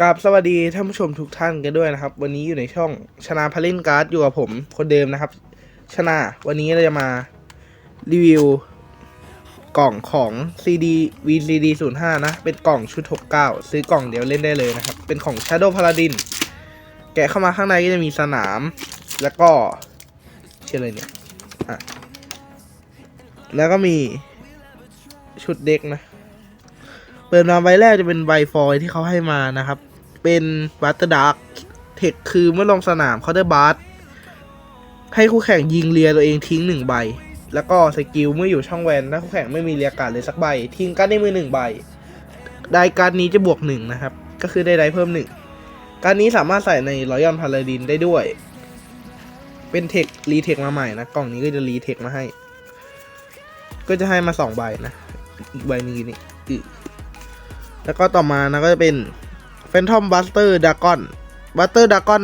กับสวัสดีท่านผู้ชมทุกท่านกันด้วยนะครับ วันนี้อยู่ในช่องชนาพาลินการ์ดอยู่กับผม คนเดิมนะครับ ชนาวันนี้เราจะมารีวิว กล่องของ CD VCD 0 5นะ เป็นกล่องชุด 69 ซื้อกล่องเดียวเล่นได้เลยนะครับ เป็นของ Shadow Paladin แกะเข้ามาข้างในก็จะมีสนาม แล้วก็ชื่ออะไรเนี่ยอะแล้วก็มีชุดเด็กนะ เปิดมาใบแรกจะเป็นใบฟอยที่เขาให้มานะครับ เป็นบัตเตอร์ดาร์กเทคคือเมื่อลงสนามเขาได้บาร์ให้คู่แข่งยิงเรียตัวเองทิ้งหนึ่งใบ แล้วก็สกิลเมื่ออยู่ช่องแวนถ้าคู่แข่งไม่มีเรียการ์ดเลยสักใบ ทิ้งการ์ดในมือหนึ่งใบ ได้การ์ดนี้จะบวกหนึ่งนะครับ ก็คือได้ได้เพิ่มหนึ่งการดนี้สามารถใส่ในรอยัลพาลาดินได้ด้วย เป็นเทครีเทคมาใหม่นะ กล่องนี้ก็จะรีเทคมาให้ ก็จะให้มาสองใบนะ อีกใบนึงนี่อือ แล้วก็ต่อมานะก็จะเป็น Phantom Buster Dragon Buster Dragon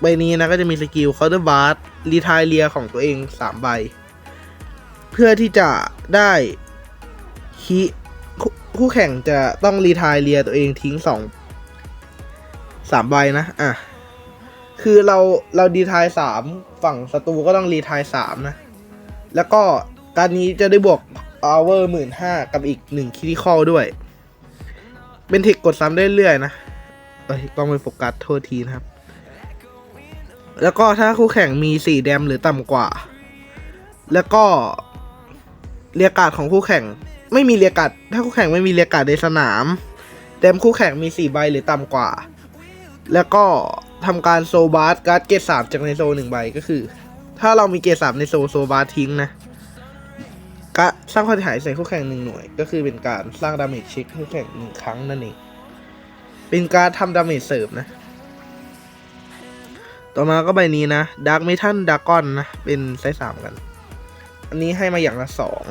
ใบนี้นะก็จะมีสกิล Counter Blast รีทายเลียของตัวเอง 3 ใบ เพื่อที่จะได้คีคู่แข่งจะต้องรีทายเลียตัวเองทิ้ง 2 3 ใบนะ อะ คือเราเรารีทาย 3 ฝั่งศัตรูก็ต้องรีทาย 3 นะ แล้วก็การนี้จะได้บวก power หมื่นห้ากับอีก1คิริคอลด้วย เป็นเทคกดซ้ำเรื่อยๆนะเอ้ยต้องไปโฟกัสโทษทีนะครับ แล้วก็ถ้าคู่แข่งมีสี่แดมหรือต่ำกว่า แล้วก็เรียกการ์ดของคู่แข่ง ไม่มีเรียกการ์ดถ้าคู่แข่งไม่มีเรียกการ์ดในสนามแดมคู่แข่งมีสี่ใบหรือต่ำกว่า แล้วก็ทำการโซบาร์การ์ดเกรดสามจากในโซหนึ่งใบก็คือ ถ้าเรามีเกรดสามในโซโซบาร์ทิ้งนะ ก็สร้างความเสียหายใส่คู่แข่งหนึ่งหน่วย ก็คือเป็นการสร้างดาเมจเช็คคู่แข่งหนึ่งครั้งนั่นเองเป็นการทำดาเมจเสริมนะ ต่อมาก็ใบนี้นะดาร์กเมทัลดากอนนะ เป็นไซส์สามกัน อันนี้ให้มาอย่างละสอง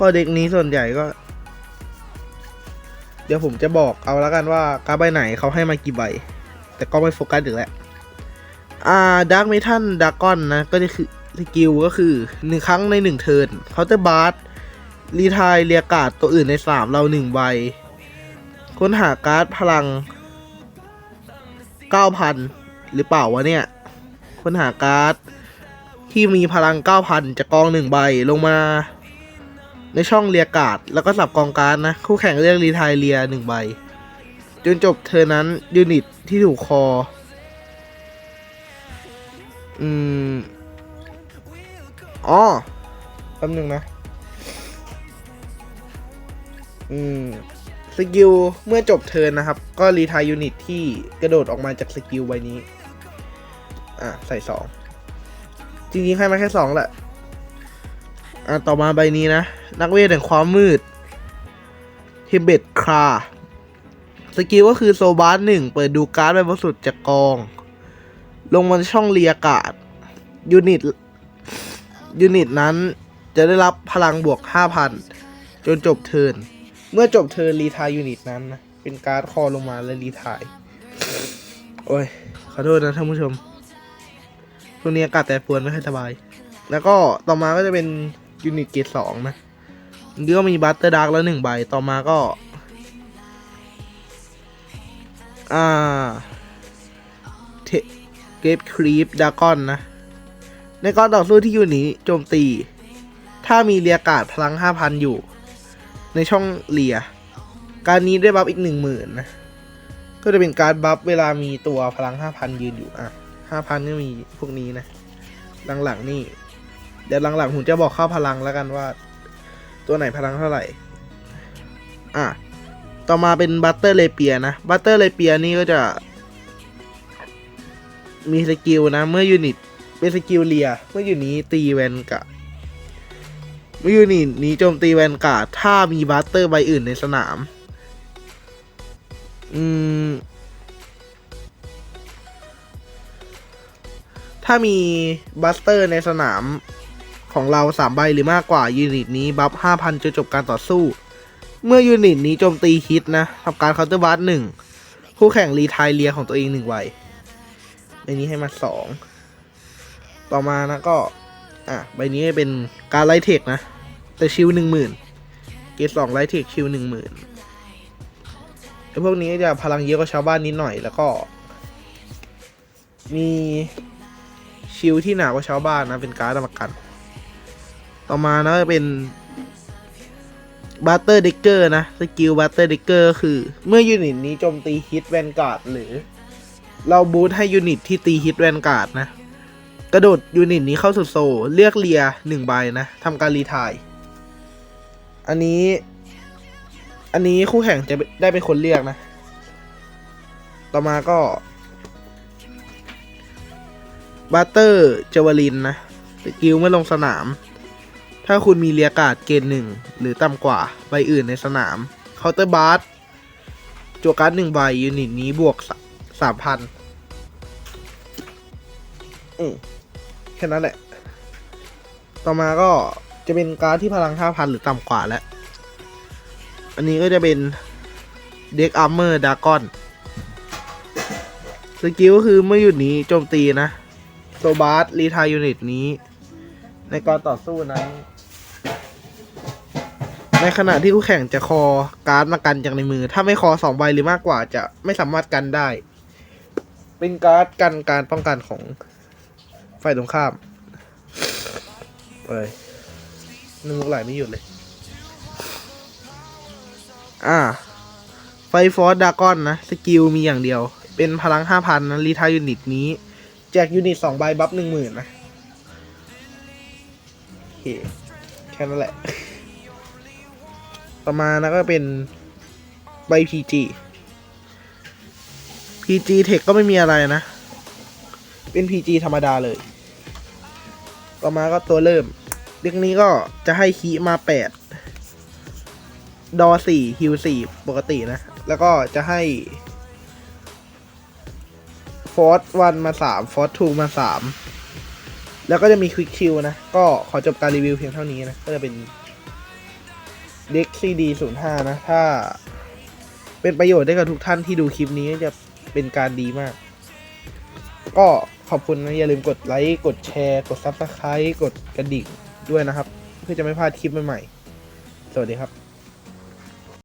ก็เด็กนี้ส่วนใหญ่ก็ เดี๋ยวผมจะบอกเอาแล้วกันว่าการใบไหนเขาให้มากี่ใบ แต่ก็ไม่โฟกัสถึงแล้วอ่าดาร์กเมทัลดากอนนะ ก็จะคือ สกิลก็คือหนึ่งครั้งในหนึ่งเทิร์นเคาน์เตอร์บาร์รีทายเรียกาดตัวอื่นในสามเราหนึ่งใบ ค้นหาการ์ดพลังเก้าพันหรือเปล่าวะเนี่ย ค้นหาการ์ดที่มีพลังเก้าพันจะกองหนึ่งใบลงมา ในช่องเรียกาดแล้วก็สับกองการ์ดนะ คู่แข่งเรียกรีทายเรียหนึ่งใบ จนจบเธอนั้นยูนิตที่ถูกคอ อืม อ๋อแป๊บนึงนะ อืม สกิล เมื่อจบเทิร์นนะครับ ก็รีทายยูนิตที่กระโดดออกมาจากสกิลใบนี้ อะ ใส่สอง จริงๆ ให้มาแค่สองแหละ อะ ต่อมาใบนี้นะ นักเวทแห่งความมืดเฮเบตคราสกิลก็คือโซบาร์หนึ่งเปิดดูการ์ดใบบนสุดจากกอง ลงมาช่องเรียกาดยูนิต ยูนิตนั้นจะได้รับพลังบวก 5,000 จนจบเทิร์น เมื่อจบเทิร์นรีทายยูนิตนั้นนะ เป็นการ์ดคอลงมาและรีทาย โอ้ย ขอโทษนะท่านผู้ชมช่วงนี้อากาศแต่ปรวนไม่ค่อยสบาย แล้วก็ต่อมาก็จะเป็นยูนิตเกรดสองนะนี่ก็มีบัตเตอร์ดาร์กแล้วหนึ่งใบ ต่อมาก็ อ่า เทเกรฟครีปดากอนนะ ในการต่อสู้ที่อยู่นี้โจมตี ถ้ามีเรียกาดพลัง 5,000 อยู่ ในช่องเลีย การนี้ได้บัฟอีก 10,000นะก็จะเป็นการบัฟเวลามีตัวพลัง 5,000 ยืนอยู่อะ5,000 ก็มีพวกนี้นะ หลังๆนี่ เดี๋ยวหลังๆผมจะบอกค่าพลังแล้วกันว่า ตัวไหนพลังเท่าไหร่ อะ ต่อมาเป็นบัตเตอร์เลเปียนะ บัตเตอร์เลเปียนี่ก็จะ มีสกิลนะ เมื่อยูนิต เป็นสกิลเลียเมื่ออยู่นี้ตีแวนกะเมื่ออยู่นี้นี้โจมตีแวนกาถ้ามีบัตเตอร์ใบอื่นในสนาม อืม ถ้ามีบัสเตอร์ในสนามของเราสามใบหรือมากกว่ายูนิตนี้บัฟห้าพันจนจบการต่อสู้ เมื่อยูนิตนี้โจมตีฮิตนะทำการเคาน์เตอร์บัสหนึ่งคู่แข่งรีไทายเลียของตัวเองหนึ่งใบในนี้ให้มาสอง ต่อมานะก็ อะใบนี้เป็นการไลท์เทคนะ แต่ชิวหนึ่งหมื่นเกรดสองไลท์เทคชิวหนึ่งหมื่นไอ้พวกนี้จะพลังเยอะกว่าชาวบ้านนิดหน่อยแล้วก็ มีชิลที่หนากว่าชาวบ้านนะเป็นการ์ดประกัน ต่อมานะจะเป็นบัตเตอร์เดกเกอร์นะ สกิลบัตเตอร์เดกเกอร์คือ เมื่อยูนิตนี้โจมตีฮิตแวนการ์ดหรือ เราบูทให้ยูนิตที่ตีฮิตแวนการ์ดนะ กระโดดยูนิตนี้เข้าสู่โซ เลือกเลียหนึ่งใบนะทำการรีทาย อันนี้ อันนี้คู่แข่งจะได้เป็นคนเรียกนะ ต่อมาก็บัตเตอร์เจวลินนะสกิลเมื่อลงสนาม ถ้าคุณมีเรียกาดเกณฑ์หนึ่งหรือต่ำกว่าใบอื่นในสนามเคาน์เตอร์บาร์จัวการ์ดหนึ่งใบยูนิตนี้บวกสามพันอื แค่นั้นแหละ ต่อมาก็จะเป็นการ์ดที่พลังห้าพันหรือต่ำกว่าแล้ว อันนี้ก็จะเป็นเด็กอาร์เมอร์ดากอน สกิลก็คือเมื่อหยุดนี้โจมตีนะ โซบาร์รีทายยูนิตนี้ ในการต่อสู้นั้นในขณะที่คู่แข่งจะคอการ์ดมากันจากในมือ ถ้าไม่คอสองใบหรือมากกว่าจะไม่สามารถกันได้ เป็นการ์ดกันการป้องกันของ ฝ่ายตรงข้ามเอ้ยนึกไหลไม่หยุดเลย อ่า ไฟฟอร์ดดากอนนะ สกิลมีอย่างเดียว เป็นพลังห้าพันนะรีทายยูนิตนี้ แจกยูนิตสองใบบัฟหนึ่งหมื่นนะโอเคแค่นั้นแหละ ต่อมานะก็เป็นใบ PG PG Tech ก็ไม่มีอะไรนะ เป็น PG ธรรมดาเลย ต่อมาก็ตัวเริ่มเด็กนี้ก็จะให้คีมาแปดดอสี่ฮิวสี่ปกตินะ แล้วก็จะให้ฟอร์สวันมาสามฟอร์สทูมาสามแล้วก็จะมีควิกคิวนะ ก็ขอจบการรีวิวเพียงเท่านี้นะ ก็จะเป็นเด็กซีดีศูนย์ห้านะ ถ้าเป็นประโยชน์ได้กับทุกท่านที่ดูคลิปนี้จะเป็นการดีมาก ก็ ขอบคุณนะอย่าลืมกดไลค์กดแชร์กดซับสไครต์กดกระดิ่งด้วยนะครับ เพื่อจะไม่พลาดคลิปใหม่ๆสวัสดีครับ